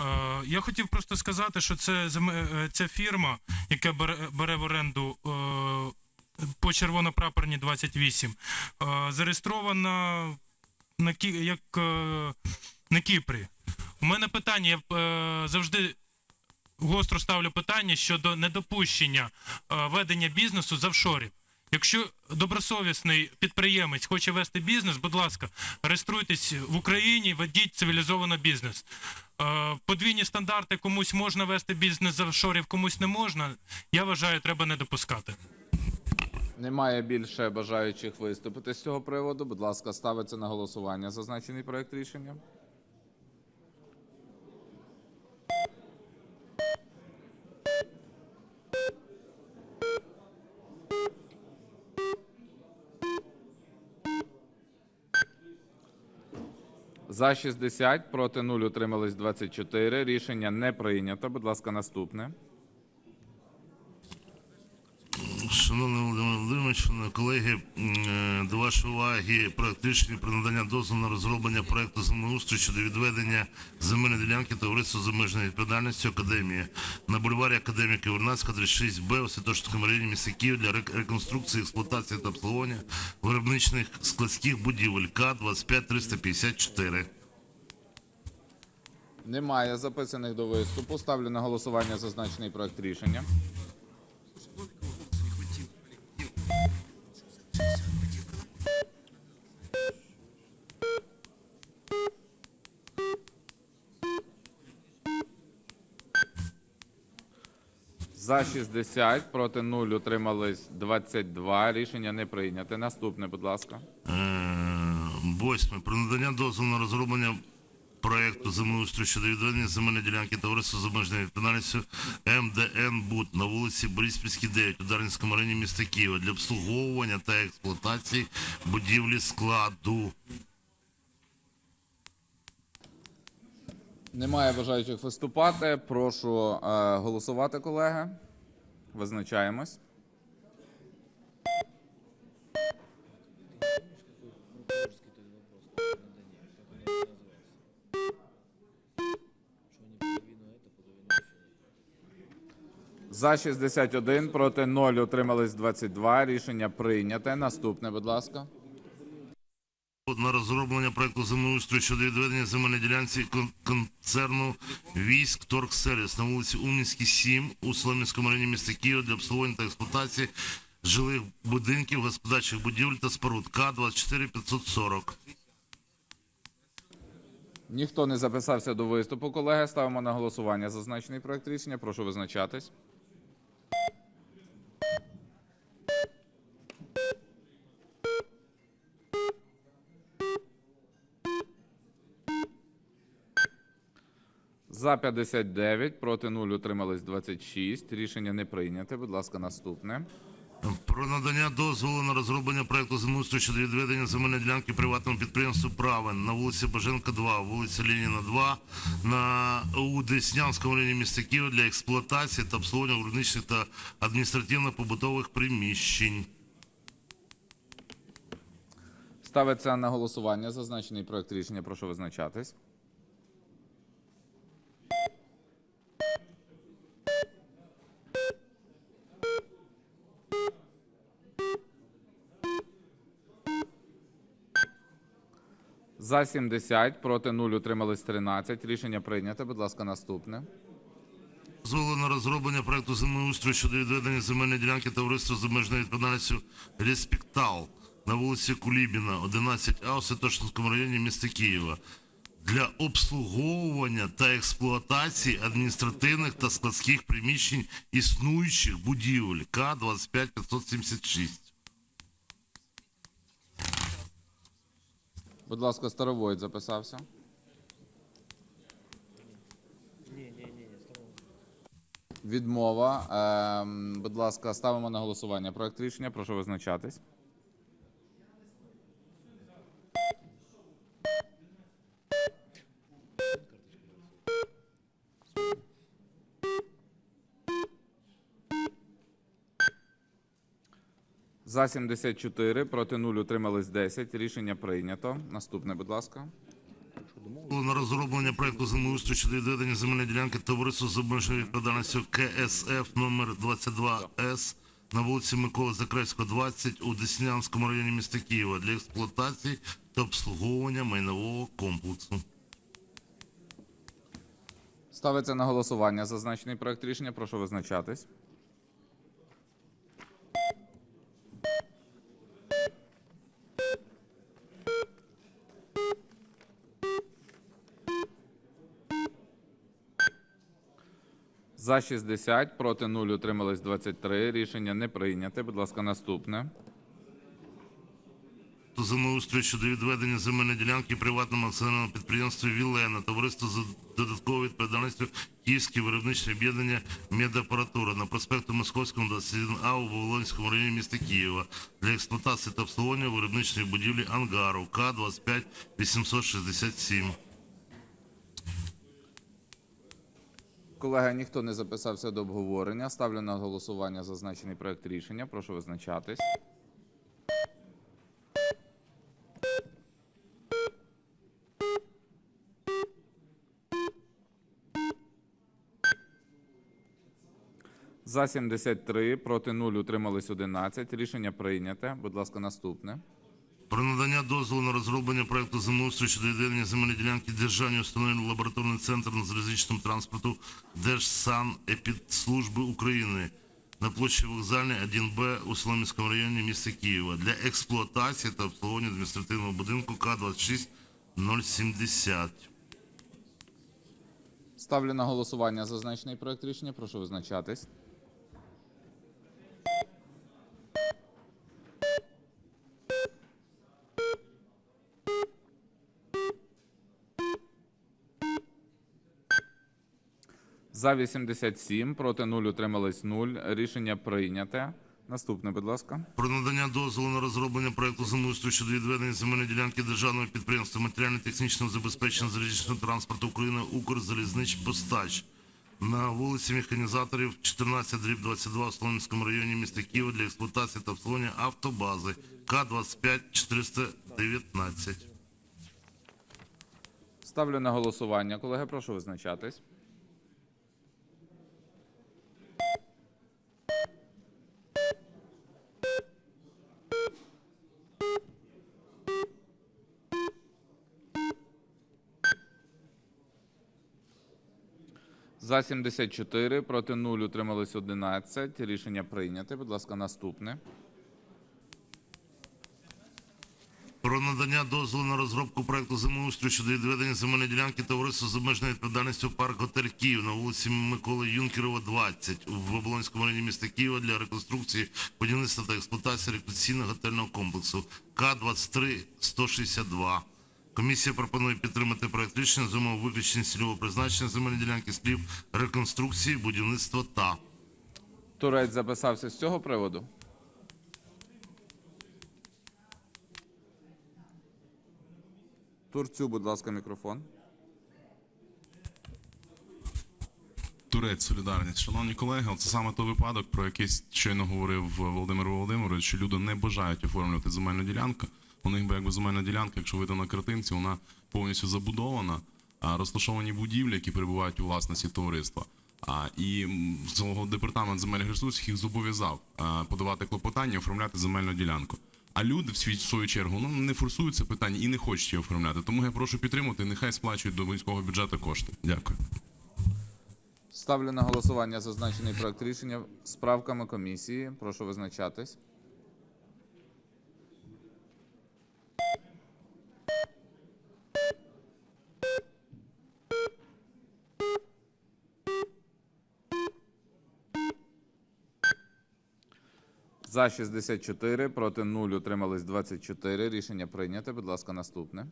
Е, Я хотів просто сказати, що це е, ця фірма, яка бере, бере в оренду е, по червонопрапорні 28, е, зареєстрована на як на Кіпрі. У мене питання, я завжди гостро ставлю питання щодо недопущення ведення бізнесу з офшорів. Якщо добросовісний підприємець хоче вести бізнес, будь ласка, реєструйтесь в Україні, ведіть цивілізовано бізнес. Е, Подвійні стандарти комусь можна вести бізнес з офшорів, комусь не можна. Я вважаю, треба не допускати. Немає більше бажаючих виступити з цього приводу. Будь ласка, ставиться на голосування зазначений проект рішення. За 60, проти 0, утримались 24. Рішення не прийнято. Будь ласка, наступне. Шановний Володимир Володимирович, шановні колеги, е, до вашої уваги рішення про надання дозволу на розроблення проекту землеустрою щодо відведення земельної ділянки товариства з обмеженою відповідальністю Академії на бульварі Академіки Вернадська, 36Б у Святошинському районі міста Київ для реконструкції, експлуатації та обслуговування виробничних складських будівель К 25354. Немає записаних до виступу. Ставлю на голосування зазначений проект рішення. За 60, проти 0, утримались 22. Рішення не прийняте. Наступне, будь ласка. Е, Восьме. Про надання дозволу на розроблення проекту землеустрою щодо відведення земельної ділянки товариства з обмеженою відповідальністю МДН БУД на вулиці Бориспільській, 9 у Дарницькому районі міста Києва для обслуговування та експлуатації будівлі складу. Немає бажаючих виступати. Прошу е, голосувати, колеги. Визначаємось. За 61, проти 0, утримались 22. Рішення прийняте. Наступне, будь ласка. На розроблення проекту землеустрою щодо відведення земельної ділянці кон- концерну військ Торгсервіс на вулиці Умнівській, 7 у Солом'янському районі міста Києва для обслуговування та експлуатації жилих будинків, господарчих будівель та споруд К 24540. Ніхто не записався до виступу, колеги. Ставимо на голосування зазначений проект рішення. Прошу визначатись. За 59, проти 0, утримались 26. Рішення не прийняте. Будь ласка, наступне. Про надання дозволу на розроблення проекту землеустрою щодо відведення земельної ділянки приватному підприємству Правен на вулиці Баженка 2, вулиця Леніна 2 на у Деснянському районі міста Києва для експлуатації та обслуговування виробничих та адміністративно-побутових приміщень. Ставиться на голосування зазначений проект рішення. Прошу визначатись. За 70, проти 0, утримались 13. Рішення прийнято. Будь ласка, наступне. Дозволу на розроблення проекту землеустрою щодо відведення земельної ділянки товариства з обмеженою відповідальністю Респектал на вулиці Кулібіна, 11А у Святошинському районі міста Києва для обслуговування та експлуатації адміністративних та складських приміщень існуючих будівель К 25576. Будь ласка, Старовойт записався. Відмова. Ем, будь ласка, ставимо на голосування проект рішення. Прошу визначатись. За 74, проти 0, утримались 10. Рішення прийнято. Наступне, будь ласка. На розроблення проекту землеустрою щодо відведення земельної ділянки товариству з обмеженою відповідальністю КСФ номер 22С на вулиці Миколи Закревського, 20 у Деснянському районі міста Києва для експлуатації та обслуговування майнового комплексу. Ставиться на голосування зазначений проект рішення. Прошу визначатись. За 60, проти 0, утримались 23. Рішення не прийняте. Будь ласка, наступне. Землеустрою щодо відведення земельної ділянки приватному акціонерному підприємству Вілена, товариство з додатковою відповідальністю Київське виробниче об'єднання Медапаратура на проспекту Московському 21А у Волонському районі міста Києва для експлуатації та обслуговування виробничої будівлі ангару К-25 867. Колеги, ніхто не записався до обговорення. Ставлю на голосування зазначений проект рішення. Прошу визначатись. За 73, проти 0, утримались 11. Рішення прийняте. Будь ласка, наступне. Про надання дозволу на розроблення проекту землеустрою щодо відведення земельної ділянки державній установі лабораторний центр на залізничному транспорту Держсанепідслужби України на площі вокзальній 1Б у Соломінському районі міста Києва для експлуатації та обслуговування адміністративного будинку К-26070. Ставлю на голосування зазначений проект рішення. Прошу визначатись. За 87, проти 0, утримались 0. Рішення прийняте. Наступне, будь ласка. Про надання дозволу на розроблення проекту землеустрою щодо відведення земельної ділянки державного підприємства матеріально-технічного забезпечення залізничного транспорту України «Укрзалізничпостач» на вулиці Механізаторів 14 дріб 22 в Солом'янському районі міста Києва для експлуатації та обслуговування автобази К-25 419. Ставлю на голосування. Колеги, прошу визначатись. За 74, проти 0, утримались 11. Рішення прийняте. Будь ласка, наступне. Про надання дозволу на розробку проекту землеустрою щодо відведення земельної ділянки товариства з обмеженою відповідальністю парк Готель Київ на вулиці Миколи Юнкерова, 20 в Оболонському районі міста Києва для реконструкції, будівництва та експлуатації рекреаційного готельного комплексу К-23 162. Комісія пропонує підтримати проект рішення з умов виключення цільового призначення земельної ділянки слів реконструкції, будівництва та. Турець записався з цього приводу. Турцю, будь ласка, мікрофон. Турець солідарність. Шановні колеги, це саме той випадок, про який щойно говорив Володимир Володимирович, що люди не бажають оформлювати земельну ділянку. У них би якби земельна ділянка, якщо видно на картинці, вона повністю забудована, а розташовані будівлі, які перебувають у власності товариства. А і м, свого департамент земельних ресурсів їх зобов'язав подавати клопотання, оформляти земельну ділянку. А люди в свою чергу ну, не форсують це питання і не хочуть її оформляти. Тому я прошу підтримати, нехай сплачують до військового бюджету кошти. Дякую. Ставлю на голосування зазначений проект рішення з правками комісії. Прошу визначатись. За 64, проти 0, утримались 24. Рішення прийняте. Будь ласка, наступне.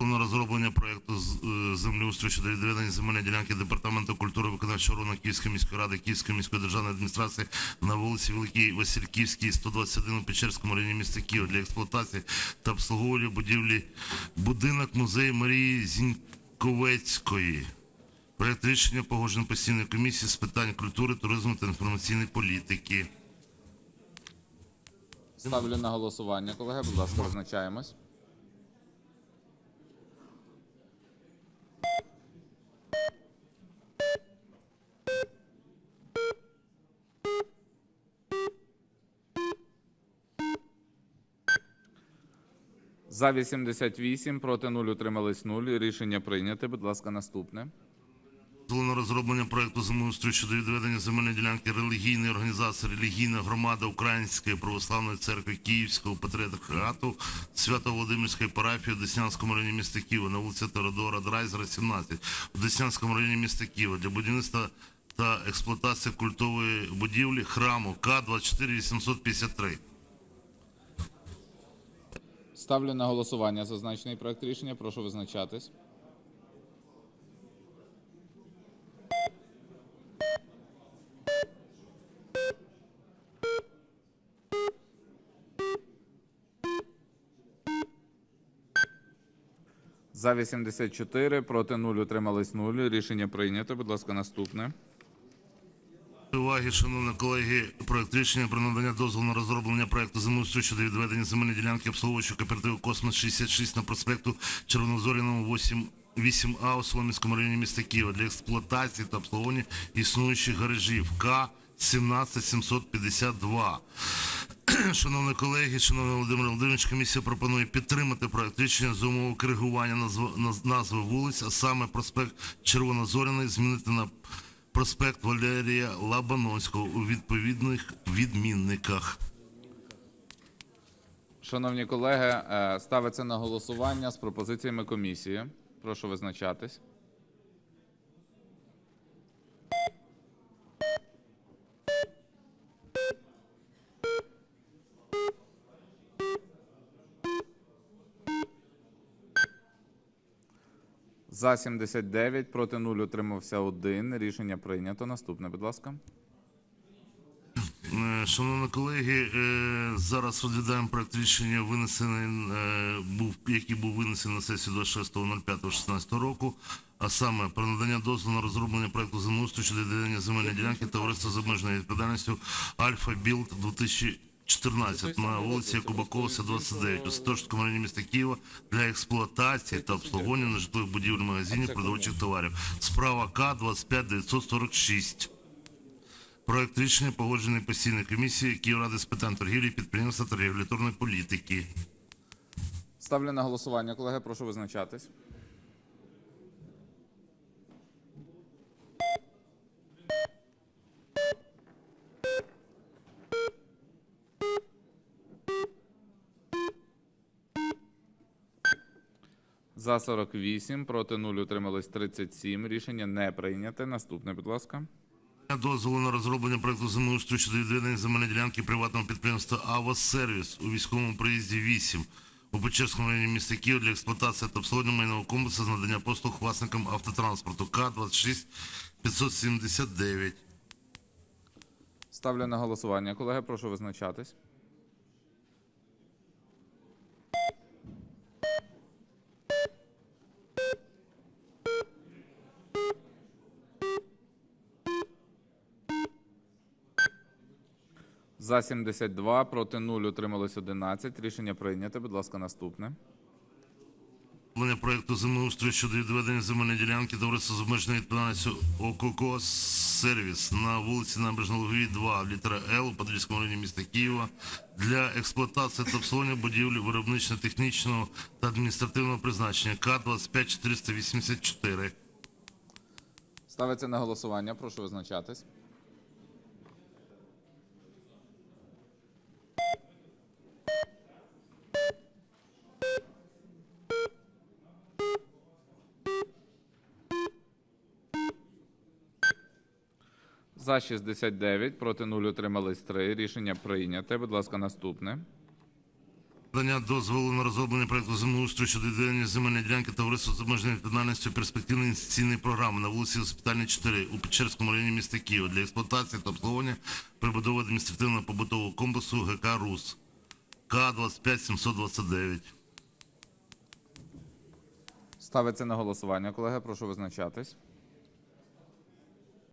на розроблення проекту з- е, землеустрою щодо відведення земельної ділянки департаменту культури виконавчого органу Київської міської ради Київської міської державної адміністрації на вулиці Великій Васильківській, 121 у Печерському районі міста Києва для експлуатації та обслуговування будівлі будинок музею Марії Зіньковецької. Проект рішення погоджено постійною комісією з питань культури, туризму та інформаційної політики. Ставлю на голосування, колеги. Будь ласка, визначаємось. За 88, проти 0, утримались 0. Рішення прийняте. Будь ласка, наступне. Дозволу розроблення проекту землеустрою щодо відведення земельної ділянки релігійної організації релігійна громада Української православної церкви Київського патріархату Свято-Володимирської парафії у Деснянському районі міста Києва на вулиці Теодора Драйзера, 17 у Деснянському районі міста Києва для будівництва та експлуатації культової будівлі храму К-24853. Ставлю на голосування зазначений проект рішення. Прошу визначатись. За 84, проти 0, утримались 0. Рішення прийнято. Будь ласка, наступне. Уваги, шановні колеги, проект рішення про надання дозволу на розроблення проекту землеустрою щодо відведення земельної ділянки обслуговуючого кооперативу Космос 66 на проспекту Червонозоряному 8 8А у Соломінському районі міста Києва для експлуатації та обслуговування існуючих гаражів К 17752. Шановні колеги, шановний Володимир Володимирович, комісія пропонує підтримати проект рішення з умови коригування назви, вулиць, а саме проспект Червонозоряний змінити на проспект Валерія Лабановського у відповідних відмінниках. Шановні колеги, е, ставиться на голосування з пропозиціями комісії. Прошу визначатись. За 79, проти 0 утримався 1. Рішення прийнято. Наступне, будь ласка. Е, Шановні колеги, е, зараз розглядаємо проект рішення, винесений, е, який був винесений на сесію 26.05.16 року, а саме про надання дозволу на розроблення проекту землеустрою щодо відведення земельної ділянки товариства з обмеженою відповідальністю Альфа Білд 2014 на вулиці Кубаковса, 29 у Святошинському районі міста Києва для експлуатації та обслуговування нежитлових будівель магазинів продовольчих товарів. Справа К 25946. Проект рішення погоджений постійною комісією Київради з питань торгівлі, підприємства та регуляторної політики. Ставлю на голосування, колеги. Прошу визначатись. За 48, проти 0 утрималось 37. Рішення не прийняте. Наступне, будь ласка. Дозволу на розроблення проекту землеустрою щодо відведення земельної ділянки приватного підприємства «Ава Сервіс» у військовому проїзді 8 у Печерському районі міста Києва для експлуатації та обслуговування майнового комплексу з надання послуг власникам автотранспорту К-26 579. Ставлю на голосування, колеги. Прошу визначатись. За 72, проти 0, утрималось 11. Рішення прийнято. Будь ласка, наступне. Розроблення проекту землеустрою щодо відведення земельної ділянки товариства з обмеженою відповідальністю ОККО Сервіс на вулиці Набережно-Луговій, 2, літера Л у Подільському районі міста Києва для експлуатації та обслуговування будівлі виробничо-технічного та адміністративного призначення К-25 Ставиться на голосування. Прошу визначатись. За 69, проти 0 утримались 3. Рішення прийняте. Будь ласка, наступне. Надання дозволу на розроблення проекту землеустрою щодо відведення земельної ділянки товариства з обмеженою відповідальністю перспективної інвестиційної програми на вулиці Госпітальній 4 у Печерському районі міста Києва для експлуатації та обслуговування прибудови адміністративного побутового комплексу ГК РУС К-25 Ставиться на голосування, колеги. Прошу визначатись.